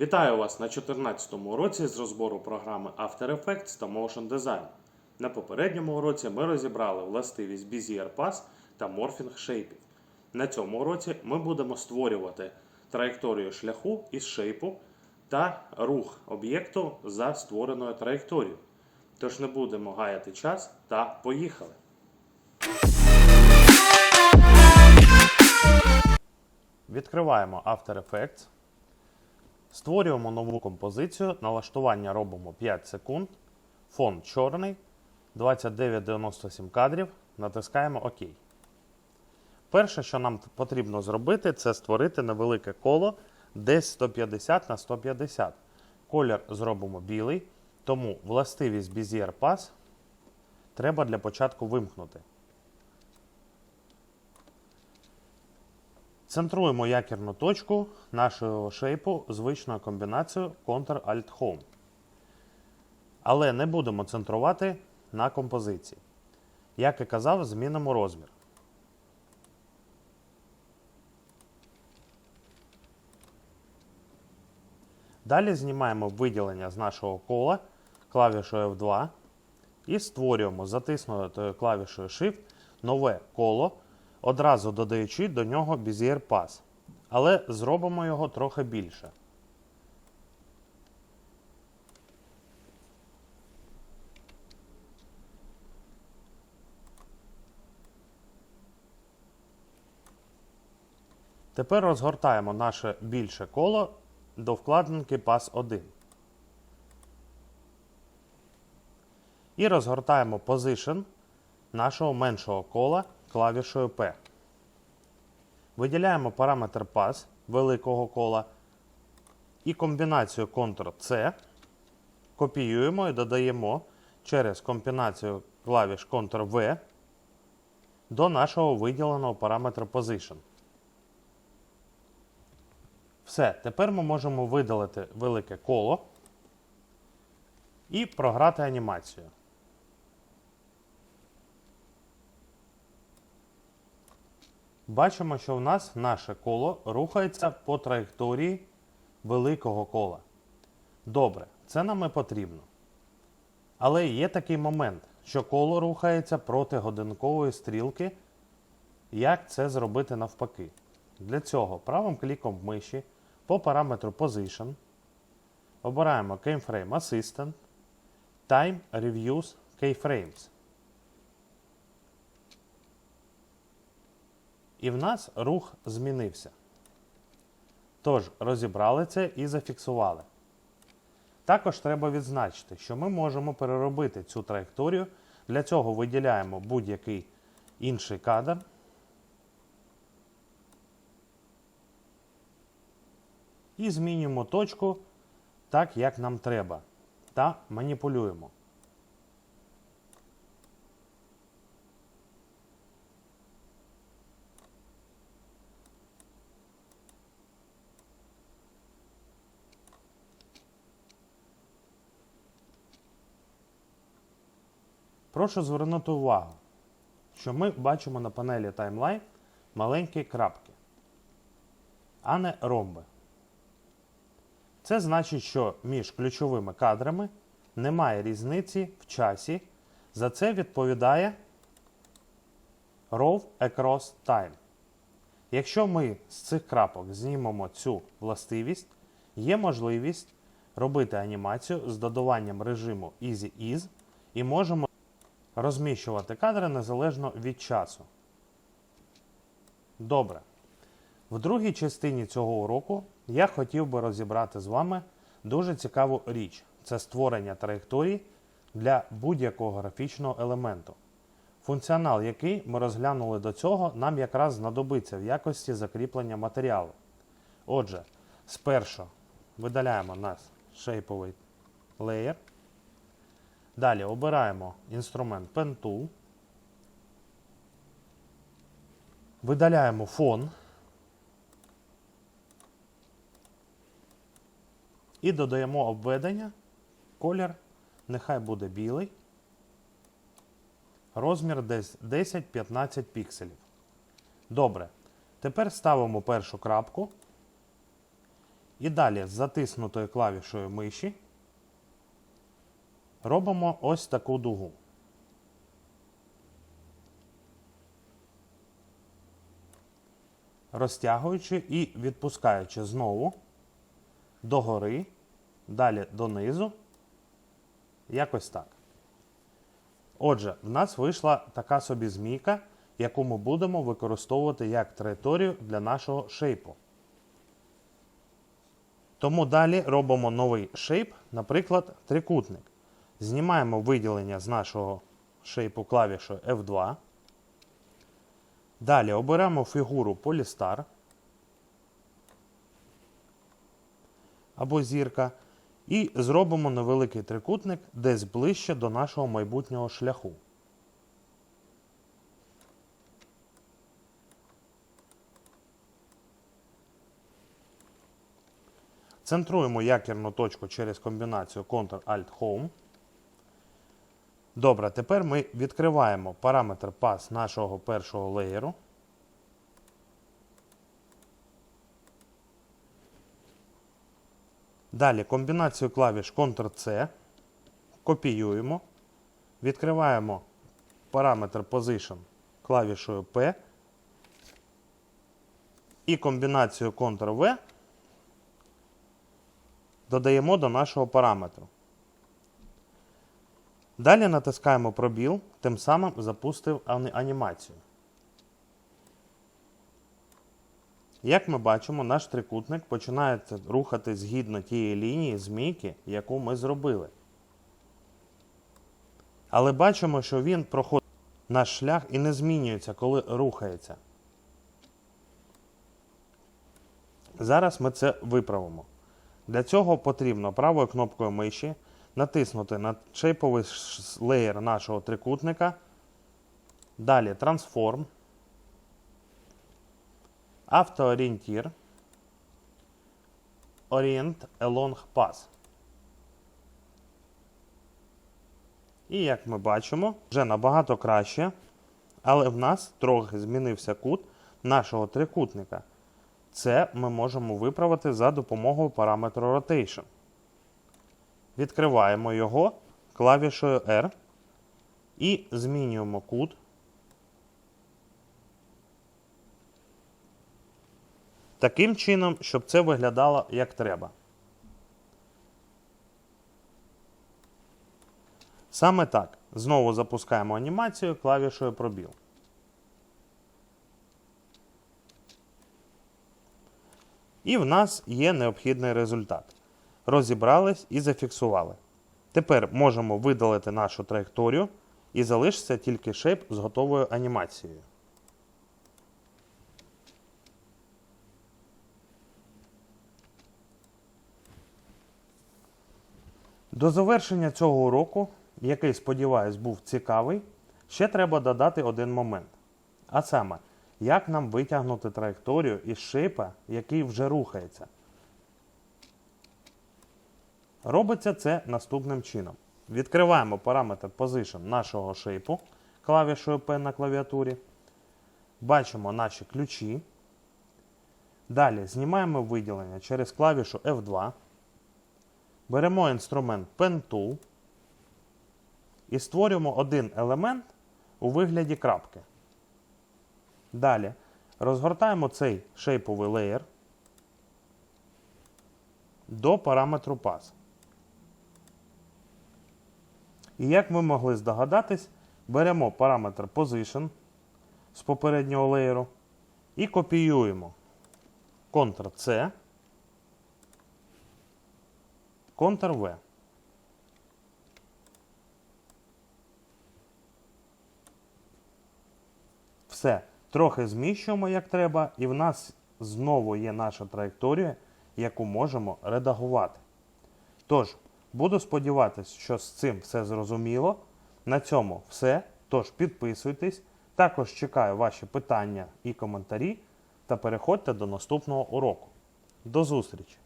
Вітаю вас на 14 уроці з розбору програми After Effects та Motion Design. На попередньому уроці ми розібрали властивість Bezier Pass та Morphing шейпів. На цьому уроці ми будемо створювати траєкторію шляху із шейпу та рух об'єкту за створеною траєкторією. Тож не будемо гаяти час та поїхали! Відкриваємо After Effects. Створюємо нову композицію. Налаштування робимо 5 секунд. Фон чорний. 2997 кадрів. Натискаємо ОК. Перше, що нам потрібно зробити, це створити невелике коло десь 150 на 150. Колір зробимо білий, тому властивість Bezier Pass треба для початку вимкнути. Центруємо якірну точку нашого шейпу звичною комбінацією Ctrl-Alt-Home. Але не будемо центрувати на композиції. Як і казав, змінимо розмір. Далі знімаємо виділення з нашого кола клавішою F2 і створюємо затиснутою клавішою Shift нове коло, одразу додаючи до нього Bezier Pass. Але зробимо його трохи більше. Тепер розгортаємо наше більше коло до вкладинки Pass 1. І розгортаємо Position нашого меншого кола клавішою P. Виділяємо параметр Pass великого кола і комбінацію Ctrl-C копіюємо і додаємо через комбінацію клавіш Ctrl-V до нашого виділеного параметра Position. Все, тепер ми можемо видалити велике коло і програти анімацію. Бачимо, що в нас наше коло рухається по траєкторії великого кола. Добре, це нам і потрібно. Але є такий момент, що коло рухається проти годинкової стрілки. Як це зробити навпаки? Для цього правим кліком миші по параметру Position обираємо Keyframe Assistant Time Reviews Keyframes. І в нас рух змінився. Тож, розібрали це і зафіксували. Також треба відзначити, що ми можемо переробити цю траєкторію. Для цього виділяємо будь-який інший кадр. І змінюємо точку так, як нам треба. Та маніпулюємо. Прошу звернути увагу, що ми бачимо на панелі Timeline маленькі крапки, а не ромби. Це значить, що між ключовими кадрами немає різниці в часі. За це відповідає Row Across Time. Якщо ми з цих крапок знімемо цю властивість, є можливість робити анімацію з додаванням режиму Easy Ease і можемо розміщувати кадри незалежно від часу. Добре. В другій частині цього уроку я хотів би розібрати з вами дуже цікаву річ це створення траєкторії для будь-якого графічного елементу. Функціонал, який ми розглянули до цього, нам якраз знадобиться в якості закріплення матеріалу. Отже, спершу видаляємо наш шейповий леєр. Далі обираємо інструмент Pen Tool. Видаляємо фон. І додаємо обведення. Колір нехай буде білий. Розмір десь 10-15 пікселів. Добре. Тепер ставимо першу крапку І далі з затиснутою клавішою миші робимо ось таку дугу. Розтягуючи і відпускаючи знову догори, далі донизу. Якось так. Отже, в нас вийшла така собі змійка, яку ми будемо використовувати як траєкторію для нашого шейпу. Тому далі робимо новий шейп, наприклад, трикутник. Знімаємо виділення з нашого шейпу клавішою F2. Далі оберемо фігуру Polystar або зірка. І зробимо невеликий трикутник десь ближче до нашого майбутнього шляху. Центруємо якірну точку через комбінацію Ctrl-Alt-Home. Добре, тепер ми відкриваємо параметр пас нашого першого леєру. Далі комбінацію клавіш Ctrl-C. Копіюємо. Відкриваємо параметр Position клавішою P. І комбінацію Ctrl-V додаємо до нашого параметру. Далі натискаємо пробіл, тим самим запустив анімацію. Як ми бачимо, наш трикутник починає рухатись згідно тієї лінії змійки, яку ми зробили. Але бачимо, що він проходить наш шлях і не змінюється, коли рухається. Зараз ми це виправимо. Для цього потрібно правою кнопкою миші натиснути на шейповий леєр нашого трикутника. Далі Transform. Автоорієнтір. Orient Along Path. І як ми бачимо, вже набагато краще, але в нас трохи змінився кут нашого трикутника. Це ми можемо виправити за допомогою параметру Rotation. Відкриваємо його клавішою R і змінюємо кут. Таким чином, щоб це виглядало як треба. Саме так. Знову запускаємо анімацію клавішою пробіл. І в нас є необхідний результат. Розібрались і зафіксували. Тепер можемо видалити нашу траєкторію і залишиться тільки шейп з готовою анімацією. До завершення цього уроку, який, сподіваюсь, був цікавий, ще треба додати один момент. А саме, як нам витягнути траєкторію із шейпа, який вже рухається. Робиться це наступним чином. Відкриваємо параметр Position нашого шейпу клавішою P на клавіатурі. Бачимо наші ключі. Далі знімаємо виділення через клавішу F2. Беремо інструмент Pen Tool і створюємо один елемент у вигляді крапки. Далі розгортаємо цей шейповий леєр до параметру Pass. І як ви могли здогадатись, беремо параметр Position з попереднього леєру і копіюємо Ctrl-C, Ctrl-V. Все. Трохи зміщуємо як треба, і в нас знову є наша траєкторія, яку можемо редагувати. Тож, буду сподіватися, що з цим все зрозуміло. На цьому все. Тож підписуйтесь. Також чекаю ваші питання і коментарі та переходьте до наступного уроку. До зустрічі!